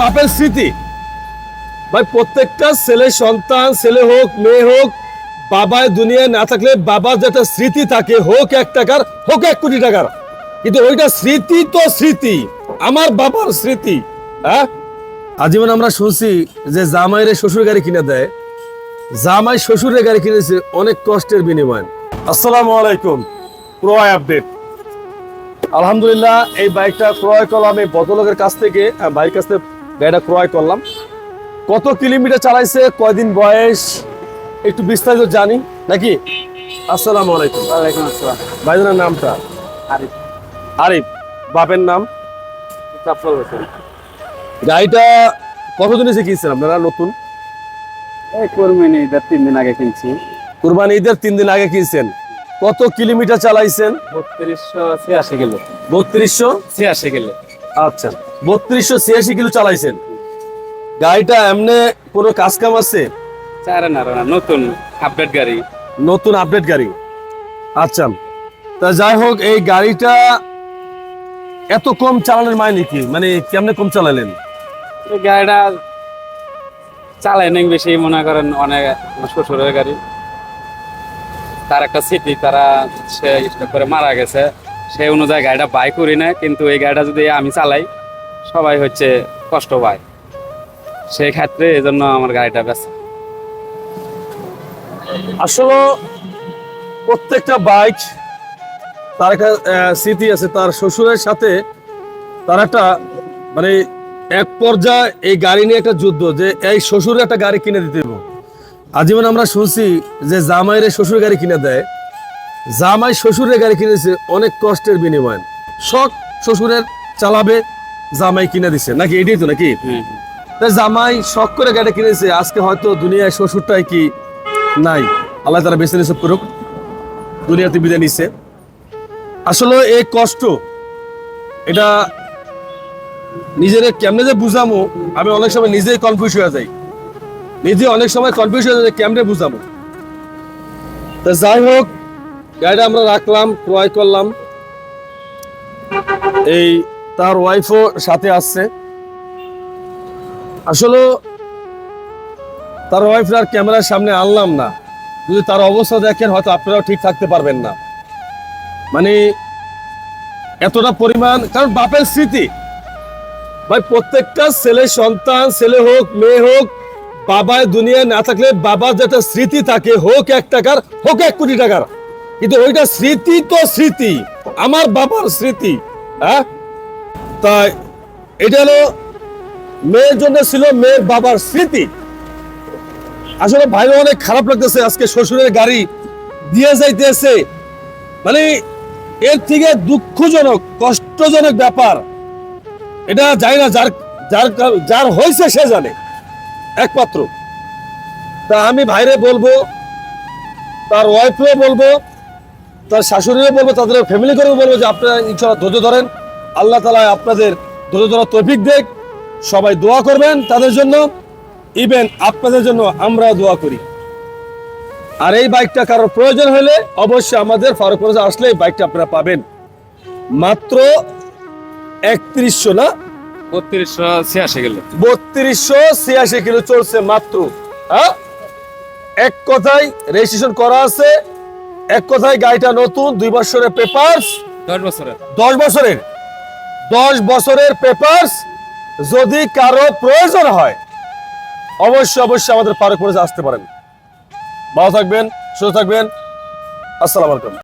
বাপের স্মৃতি। ভাই, প্রত্যেকটা ছেলে, সন্তান, ছেলে হোক, মেয়ে হোক, বাবায় দুনিয়ায় না থাকলে বাবার যেটা স্মৃতি থাকে, হোক এক টাকার, হোক এক কোটি টাকার। কিন্তু ওইটা স্মৃতি তো স্মৃতি, আমার বাবার স্মৃতি হ্যাঁ? আজীবন আমরা শুনছি যে জামাইরে শ্বশুর গাড়ি কিনে দেয়। জামাই শ্বশুরের গাড়ি কিনেছে অনেক কষ্টের বিনিময়। আসসালামু আলাইকুম, ক্রয় আপডেট। আলহামদুলিল্লাহ, এই বাইকটা ক্রয় করলাম এই ভদ্রলোকের কাছ থেকে বাইক ভাইয়ের কাছ থেকে গাড়িটা ক্রয় করলাম। কত কিলোমিটার চালাইছে কয়দিন বয়স একটু বিস্তারিত জানি। নাকি? আসসালামু আলাইকুম। ওয়ালাইকুম আসসালাম। ভাইজনের নামটা? আরিফ। আরিফ। বাপের নাম? হোসেন। গাড়িটা কতদিন এসে কিনছেন আপনারা নতুন? এই তিন দিন আগে কিনছি। কুরবানি ঈদের তিন দিন আগে কিনছেন। কত কিলোমিটার চালাইছেন? বত্রিশশো ছিয়াশি কিলো। বত্রিশশো? ছিয়াশি কিলো। আচ্ছা। বত্রিশশো ছিয়াশি কিলো চালাইছেন। গাড়িটা এমনি কোনো কাজ কাম আছে? চারে না না নতুন আপডেট গাড়ি। নতুন আপডেট গাড়ি? আচ্ছা। তা যাই হোক এই গাড়িটা এত কম চালানোর মানে কি? মানে কেমনে কম চালালেন? গাড়িটা চালায় নাই বেশি মনে করেন অনেক শ্বশুরের গাড়ি। তার একটা স্মৃতি তারা সে করে মারা গেছে। সেই অনুযায়ী গাড়িটা বাই করি না কিন্তু এই গাড়িটা যদি আমি চালাই সবাই হচ্ছে কষ্ট পায়। সেই ক্ষেত্রে জন্য আমার গাড়িটা বেছে আসলে প্রত্যেকটা বাইক, তার একটা স্মৃতি আছে। তার শ্বশুরের সাথে তার একটা মানে এক পর্যায়ে এই গাড়ি নিয়ে একটা যুদ্ধ যে এই শ্বশুরের একটা গাড়ি কিনে দিতে আজীবন আমরা শুনছি যে জামাইরে শ্বশুর গাড়ি কিনে দেয়। জামাই শ্বশুরের গাড়ি কিনেছে অনেক কষ্টের বিনিময়। শখ শ্বশুরের চালাবে জামাই কিনে দিছে। নাকি এটাই তো নাকি? হ্যাঁ। জামাই শখ করে গাড়ি কিনেছে আজকে হয়তো দুনিয়ায় শ্বশুরটাই কি নাই। আল্লাহ তারা বেছে নিষেধ করুক দুনিয়াতে বিদায় নিচ্ছে আসলে এই কষ্ট এটা নিজের কেমনে যে বুঝামো আমি অনেক সময় নিজেই কনফিউজ হয়ে যাই। নিজে অনেক সময় কনফিউজ হয়ে যায় কেমনে বুঝামো। তা যাই হোক গাড়িটা আমরা রাখলাম ক্রয় করলাম। এই তার ওয়াইফও সাথে আসছে। আসলে তার ওয়াইফ আর ক্যামেরার সামনে আনলাম না। যদি তার অবস্থা দেখেন, হয়তো আপনারাও ঠিক থাকতে পারবেন না। মানে এতটা পরিমাণ, কারণ বাপের স্মৃতি। ভাই, প্রত্যেকটা ছেলে সন্তান, ছেলে হোক, মেয়ে হোক, বাবায় দুনিয়ায় না থাকলে বাবার যেটা স্মৃতি থাকে, হোক এক টাকার, হোক এক কোটি টাকার। কিন্তু ওইটা স্মৃতি তো স্মৃতি। আমার বাবার স্মৃতি হ্যাঁ? তাই এটা হলো মেয়ের জন্য ছিল মেয়ের বাবার স্মৃতি। আসলে ভাইও অনেক খারাপ লাগতেছে, আজকে শ্বশুরের গাড়ি দিয়ে যাইতেছে। মানে এর থেকে দুঃখজনক, কষ্টজনক ব্যাপার। এটা যাই না যার যার যার হয়েছে সে জানে। একমাত্র। তা আমি ভাইরে বলব, তার ওয়াইফেও বলব, তার শাশুড়িও বলব, তাদের ফ্যামিলি করেও বলব যে আপনারা ইনশাল্লাহ ধৈর্য ধরেন। আল্লাহ তালা আপনাদের ধৈর্য ধরার তৌফিক দেখ। সবাই দোয়া করবেন তাদের জন্য। ইভেন আপনাদের জন্য আমরা দোয়া করি। আর এই বাইকটা কারোর প্রয়োজন হলে অবশ্যই আমাদের ফারুক আসলে এই বাইকটা আপনারা পাবেন। মাত্র একত্রিশশো না? বত্রিশশো ছিয়াশি কিলো। বত্রিশশো ছিয়াশি কিলো চলছে মাত্র। হ্যাঁ? এক কথায় রেজিস্ট্রেশন করা আছে। এক কথায় গাড়িটা নতুন দুই বছরের পেপারস দশ বছরের। দশ বছরের? দশ বছরের পেপারস যদি কারও প্রয়োজন হয়, অবশ্যই অবশ্যই আমাদের পারক আসতে পারেন। ভালো থাকবেন, সুস্থ থাকবেন। আসসালাম আলাইকুম।